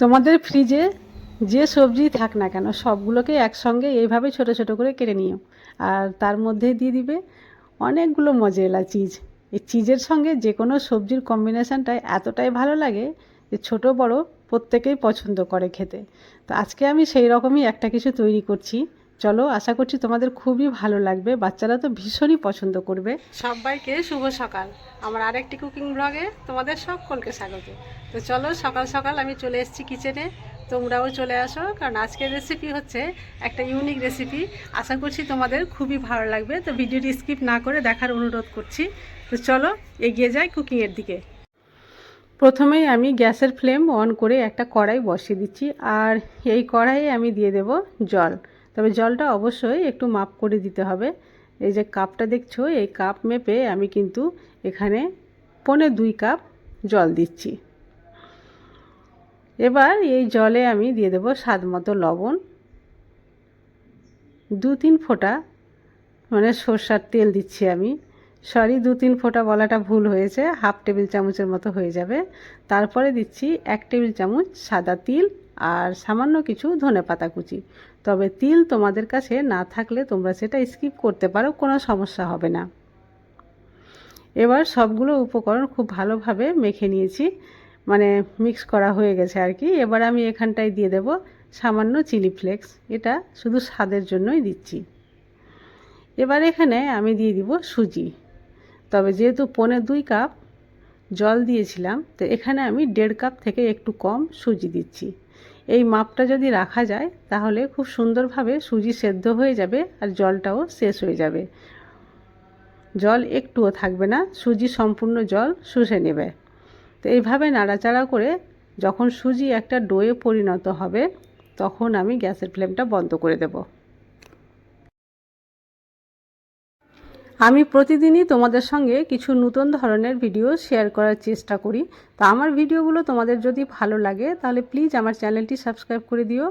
তোমাদের ফ্রিজে যে সবজি থাক না কেন, সবগুলোকে একসঙ্গে এইভাবে ছোট ছোট করে কেটে নিও। আর তার মধ্যে দিয়ে দিবে অনেকগুলো মজেলা চিজ এই চিজের সঙ্গে যে কোনো সবজির কম্বিনেশানটা এতটাই ভালো লাগে যে ছোট, বড় প্রত্যেকেই পছন্দ করে খেতে। তো আজকে আমি সেই রকমই একটা কিছু তৈরি করছি। চলো, আশা করছি তোমাদের খুবই ভালো লাগবে। বাচ্চারা তো ভীষণই পছন্দ করবে। সবাইকে শুভ সকাল। আমার আরেকটি কুকিং ব্লগে তোমাদের সকলকে স্বাগত। তো চলো, সকাল সকাল আমি চলে এসেছি কিচেনে। তোমরাও চলে আসো, কারণ আজকের রেসিপি হচ্ছে একটা ইউনিক রেসিপি আশা করছি তোমাদের খুবই ভালো লাগবে। তো ভিডিওটি স্কিপ না করে দেখার অনুরোধ করছি। তো চলো, এগিয়ে যাই কুকিংয়ের দিকে। প্রথমেই আমি গ্যাসের ফ্লেম অন করে একটা কড়াই বসিয়ে দিচ্ছি, আর এই কড়াইয়ে আমি দিয়ে দেব জল। তবে জলটা অবশ্যই একটু মাপ করে দিতে হবে। এই যে কাপটা দেখছ, এই কাপ মেপে আমি কিন্তু এখানে পনে দুই কাপ জল দিচ্ছি। এবার এই জলে আমি দিয়ে দেব স্বাদ মতো লবণ। দু তিন ফোঁটা মানে সর্ষার তেল দিচ্ছি আমি। সরি দু তিন ফোঁটা বলাটা ভুল হয়েছে, হাফ টেবিল চামচের মতো হয়ে যাবে। তারপরে দিচ্ছি এক টেবিল চামচ সাদা তিল আর সামান্য কিছু ধনে পাতা কুচি। তবে তিল তোমাদের কাছে না থাকলে তোমরা সেটা স্কিপ করতে পারো, কোনো সমস্যা হবে না। এবার সবগুলো উপকরণ খুব ভালোভাবে মেখে নিয়েছি মানে মিক্স করা হয়ে গেছে আর কি। এবার আমি এখানটায় দিয়ে দেব সামান্য চিলি ফ্লেক্স, এটা শুধু স্বাদের জন্যই দিচ্ছি। এবার এখানে আমি দিয়ে দিব সুজি। তবে যেহেতু পনে দুই কাপ জল দিয়েছিলাম, তো এখানে আমি দেড় কাপ থেকে একটু কম সুজি দিচ্ছি। এই মাপটা যদি রাখা যায়, তাহলে খুব সুন্দরভাবে সুজি সেদ্ধ হয়ে যাবে আর জলটাও শেষ হয়ে যাবে। জল একটুও থাকবে না, সুজি সম্পূর্ণ জল শুষে নেবে। তো এইভাবে নাড়াচাড়া করে যখন সুজি একটা ডোয়ে পরিণত হবে, তখন আমি গ্যাসের ফ্লেমটা বন্ধ করে দেব। আমি প্রতিদিনই তোমাদের সঙ্গে কিছু নতুন ধরনের ভিডিও শেয়ার করার চেষ্টা করি। তো আমার ভিডিওগুলো তোমাদের যদি ভালো লাগে, তাহলে প্লিজ আমার চ্যানেলটি সাবস্ক্রাইব করে দিও।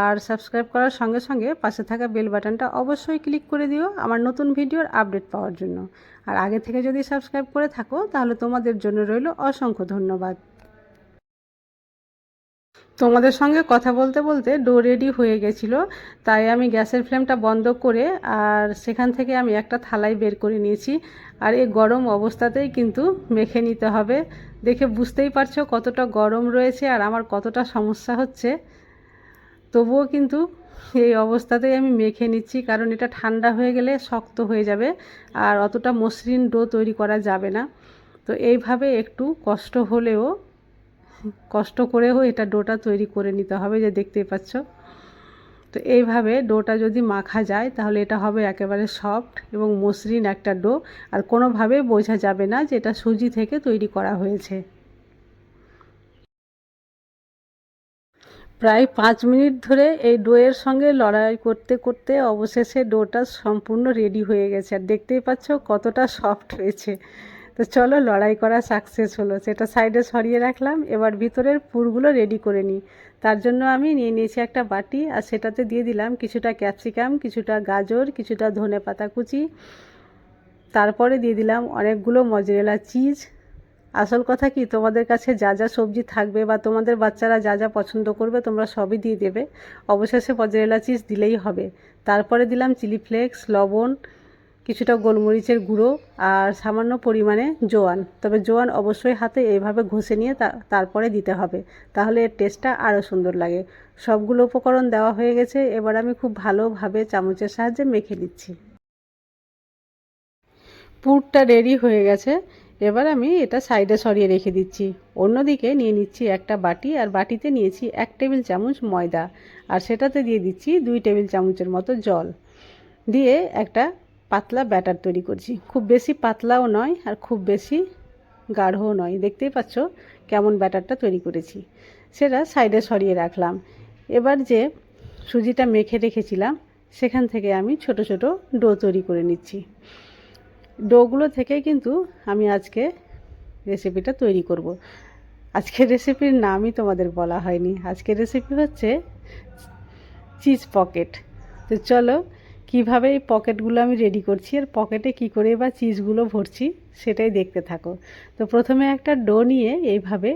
আর সাবস্ক্রাইব করার সঙ্গে সঙ্গে পাশে থাকা বেল বাটনটা অবশ্যই ক্লিক করে দিও আমার নতুন ভিডিওর আপডেট পাওয়ার জন্য। আর আগে থেকে যদি সাবস্ক্রাইব করে থাকো, তাহলে তোমাদের জন্য রইল অসংখ্য ধন্যবাদ। তোমাদের সঙ্গে কথা বলতে বলতে ডো রেডি হয়ে গেছিল। তাই আমি গ্যাসের ফ্লেমটা বন্ধ করে আর সেখান থেকে আমি একটা থালাই বের করে নিয়েছি। আর এই গরম অবস্থাতেই কিন্তু মেখে নিতে হবে। দেখে বুঝতেই পারছ কতটা গরম রয়েছে আর আমার কতটা সমস্যা হচ্ছে। তবুও কিন্তু এই অবস্থাতেই আমি মেখে নিচ্ছি কারণ এটা ঠান্ডা হয়ে গেলে শক্ত হয়ে যাবে আর অতটা মসৃণ ডো তৈরি করা যাবে না। তো এইভাবে একটু কষ্ট হলেও কষ্ট করেও এটা ডোটা তৈরি করে নিতে হবে, যে দেখতেই পাচ্ছ। তো এইভাবে ডোটা যদি মাখা যায়, তাহলে এটা হবে একেবারে সফট এবং মসৃণ একটা ডো। আর কোনোভাবে বোঝা যাবে না যে এটা সুজি থেকে তৈরি করা হয়েছে। প্রায় পাঁচ মিনিট ধরে এই ডোয়ের সঙ্গে লড়াই করতে করতে অবশেষে ডোটা সম্পূর্ণ রেডি হয়ে গেছে। আর দেখতেই পাচ্ছ কতটা সফট হয়েছে। তো চলো লড়াই করা সাকসেস হলো। সেটা সাইডে সরিয়ে রাখলাম, এবার ভিতরের পুরগুলো রেডি করে নিই। তার জন্য আমি নিয়ে নিয়েছি একটা বাটি, আর সেটাতে দিয়ে দিলাম কিছুটা ক্যাপসিকাম কিছুটা গাজর, কিছুটা ধনে পাতা কুচি। তারপরে দিয়ে দিলাম অনেকগুলো মজরেলা চিজ আসল কথা কি, তোমাদের কাছে যা যা সবজি থাকবে বা তোমাদের বাচ্চারা যা যা পছন্দ করবে তোমরা সবই দিয়ে দেবে। অবশেষে মজরেলা চিজ দিলেই হবে। তারপরে দিলাম চিলি ফ্লেক্স লবণ কিছুটা গোলমরিচের গুঁড়ো আর সামান্য পরিমাণে জোয়ান। তবে জোয়ান অবশ্যই হাতে এইভাবে ঘষে নিয়ে তারপরে দিতে হবে, তাহলে এর টেস্টটা আরও সুন্দর লাগে। সবগুলো উপকরণ দেওয়া হয়ে গেছে, এবার আমি খুব ভালোভাবে চামচের সাহায্যে মেখে দিচ্ছি পুরটা রেডি হয়ে গেছে, এবার আমি এটা সাইডে সরিয়ে রেখে দিচ্ছি। অন্যদিকে নিয়ে নিচ্ছি একটা বাটি, আর বাটিতে নিয়েছি এক টেবিল চামচ ময়দা, আর সেটাতে দিয়ে দিচ্ছি দুই টেবিল চামচের মতো জল। দিয়ে একটা পাতলা ব্যাটার তৈরি করছি। খুব বেশি পাতলাও নয় আর খুব বেশি গাঢ়ও নয়। দেখতেই পাচ্ছ কেমন ব্যাটারটা তৈরি করেছি। সেটা সাইডে সরিয়ে রাখলাম। এবার যে সুজিটা মেখে রেখেছিলাম, সেখান থেকে আমি ছোট ছোট ডো তৈরি করে নিচ্ছি। ডোগুলো থেকে কিন্তু আমি আজকে রেসিপিটা তৈরি করব। আজকের রেসিপির নামই তোমাদের বলা হয়নি। আজকের রেসিপি হচ্ছে চিজ পকেট। তো চলো কীভাবে এই পকেটগুলো আমি রেডি করছি আর পকেটে কি করে বা চিজগুলো ভরছি সেটাই দেখতে থাকো। তো প্রথমে একটা ডো নিয়ে এইভাবে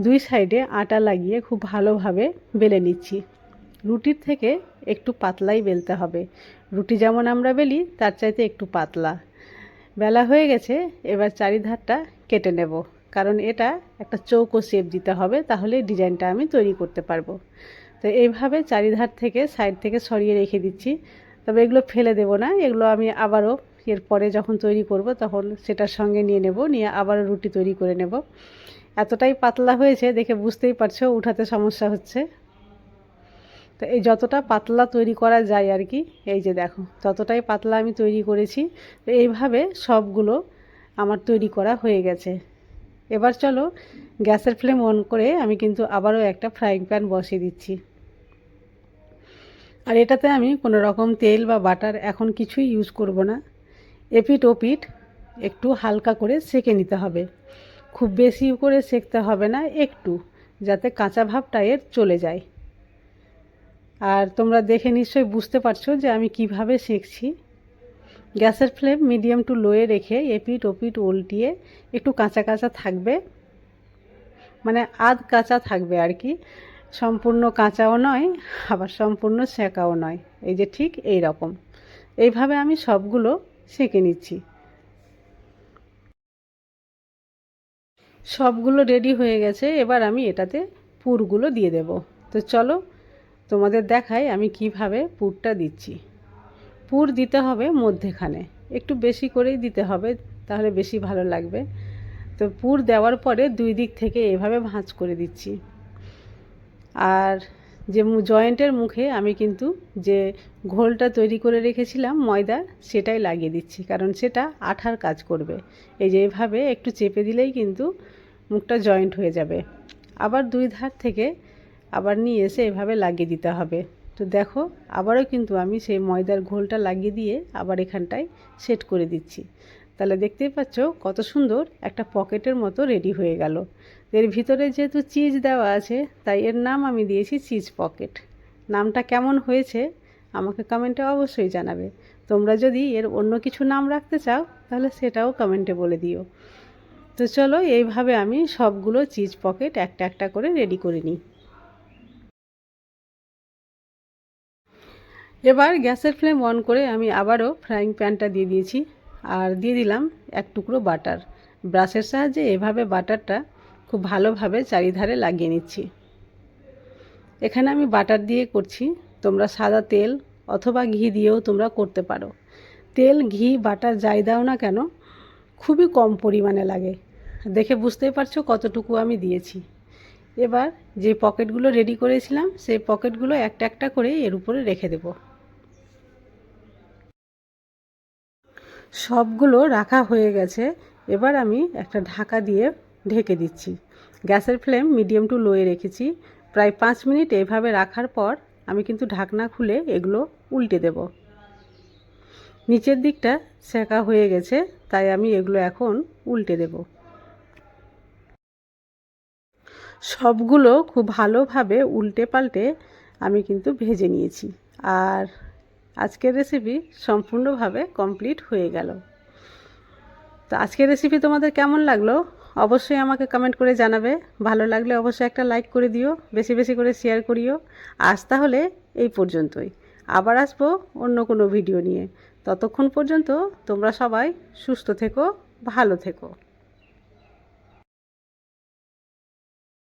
দুই সাইডে আটা লাগিয়ে খুব ভালোভাবে বেলে নিচ্ছি। রুটির থেকে একটু পাতলাই বেলতে হবে। রুটি যেমন আমরা বেলি, তার চাইতে একটু পাতলা। বেলা হয়ে গেছে, এবার চারিধারটা কেটে নেব। কারণ এটা একটা চৌকো শেপ দিতে হবে, তাহলে ডিজাইনটা আমি তৈরি করতে পারব। তো এইভাবে চারিধার থেকে সাইড থেকে সরিয়ে রেখে দিচ্ছি। তবে এগুলো ফেলে দেব না, এগুলো আমি আবারও এরপরে যখন তৈরি করব তখন সেটার সঙ্গে নিয়ে নেব, নিয়ে আবারও রুটি তৈরি করে নেব। এতটাই পাতলা হয়েছে, দেখে বুঝতেই পারছ, উঠাতে সমস্যা হচ্ছে। তো এই যতটা পাতলা তৈরি করা যায় আর কি, এই যে দেখো, ততটাই পাতলা আমি তৈরি করেছি। তো এইভাবে সবগুলো আমার তৈরি করা হয়ে গেছে। এবার চলো গ্যাসের ফ্লেম অন করে আমি কিন্তু আবারও একটা ফ্রাইং প্যান বসিয়ে দিচ্ছি। আর এটাতে আমি কোনো রকম তেল বা বাটার এখন কিছুই ইউজ করব না। এপিট ওপিট একটু হালকা করে সেকে নিতে হবে। খুব বেশি করে সেকতে হবে না, একটু, যাতে কাঁচা ভাবটা এর চলে যায়। আর তোমরা দেখে নিশ্চয়ই বুঝতে পারছ যে আমি কীভাবে সেঁকছি। গ্যাসের ফ্লেম মিডিয়াম টু লোয়ে রেখে এপিট ওপিট উল্টিয়ে একটু কাঁচা কাঁচা থাকবে। মানে আধ কাঁচা থাকবে আর কি। সম্পূর্ণ কাঁচাও নয়, আবার সম্পূর্ণ সেঁকাও নয়। এই যে ঠিক এই রকম এইভাবে আমি সবগুলো সেঁকে নিচ্ছি। সবগুলো রেডি হয়ে গেছে, এবার আমি এটাতে পুরগুলো দিয়ে দেব। তো চলো তোমাদের দেখাই আমি কীভাবে পুরটা দিচ্ছি। পুর দিতে হবে মধ্যেখানে। একটু বেশি করেই দিতে হবে, তাহলে বেশি ভালো লাগবে। তো পুর দেওয়ার পরে দুই দিক থেকে এভাবে ভাঁজ করে দিচ্ছি। আর যে জয়েন্টের মুখে আমি কিন্তু যে ঘোলটা তৈরি করে রেখেছিলাম, ময়দা, সেটাই লাগিয়ে দিচ্ছি। কারণ সেটা আঠার কাজ করবে। এই যে এভাবে একটু চেপে দিলেই কিন্তু মুখটা জয়েন্ট হয়ে যাবে। আবার দুই ধার থেকে আবার নিয়ে এসে এভাবে লাগিয়ে দিতে হবে। তো দেখো, আবারও কিন্তু আমি সেই ময়দার ঘোলটা লাগিয়ে দিয়ে আবার এখানটায় সেট করে দিচ্ছি। তাহলে দেখতেই পাচ্ছ কত সুন্দর একটা পকেটের মতো রেডি হয়ে গেল। এর ভিতরে যেহেতু চিজ দেওয়া আছে, তাই এর নাম আমি দিয়েছি চিজ পকেট নামটা কেমন হয়েছে, আমাকে কমেন্টে অবশ্যই জানাবে। তোমরা যদি এর অন্য কিছু নাম রাখতে চাও, তাহলে সেটাও কমেন্টে বলে দিও। তো চলো, এইভাবে আমি সবগুলো চিজ পকেট একটা একটা করে রেডি করে নিই। এবার গ্যাসের ফ্লেম অন করে আমি আবারও ফ্রাইং প্যানটা দিয়ে দিয়েছি। আর দিয়ে দিলাম এক টুকরো বাটার ব্রাশের সাহায্যে এভাবে বাটারটা খুব ভালোভাবে চারিধারে লাগিয়ে নিচ্ছি। এখানে আমি বাটার দিয়ে করছি। তোমরা সাদা তেল অথবা ঘি দিয়েও তোমরা করতে পারো। তেল, ঘি, বাটার যাই দাও না কেন, খুবই কম পরিমাণে লাগে। দেখে বুঝতেই পারছ কতটুকু আমি দিয়েছি। এবার যে পকেটগুলো রেডি করেছিলাম, সেই পকেটগুলো একটা একটা করে এর উপরে রেখে দেব। সবগুলো রাখা হয়ে গেছে। এবার আমি একটা ঢাকা দিয়ে ঢেকে দিচ্ছি। গ্যাসের ফ্লেম মিডিয়াম টু লোয়ে রেখেছি। প্রায় পাঁচ মিনিট এভাবে রাখার পর আমি কিন্তু ঢাকনা খুলে এগুলো উল্টে দেব। নিচের দিকটা সেকা হয়ে গেছে, তাই আমি এগুলো এখন উল্টে দেব। সবগুলো খুব ভালোভাবে উল্টে পাল্টে আমি কিন্তু ভেজে নিয়েছি। আর আজকের রেসিপি সম্পূর্ণভাবে কমপ্লিট হয়ে গেল। তো আজকের রেসিপি তোমাদের কেমন লাগল? অবশ্যই আমাকে কমেন্ট করে জানাবে। ভালো লাগলে অবশ্যই একটা লাইক করে দিও, বেশি বেশি করে শেয়ার করিও। আজ তাহলে এই পর্যন্তই। আবার আসব অন্য কোনো ভিডিও নিয়ে। ততক্ষণ পর্যন্ত তোমরা সবাই সুস্থ থেকো, ভালো থেকো।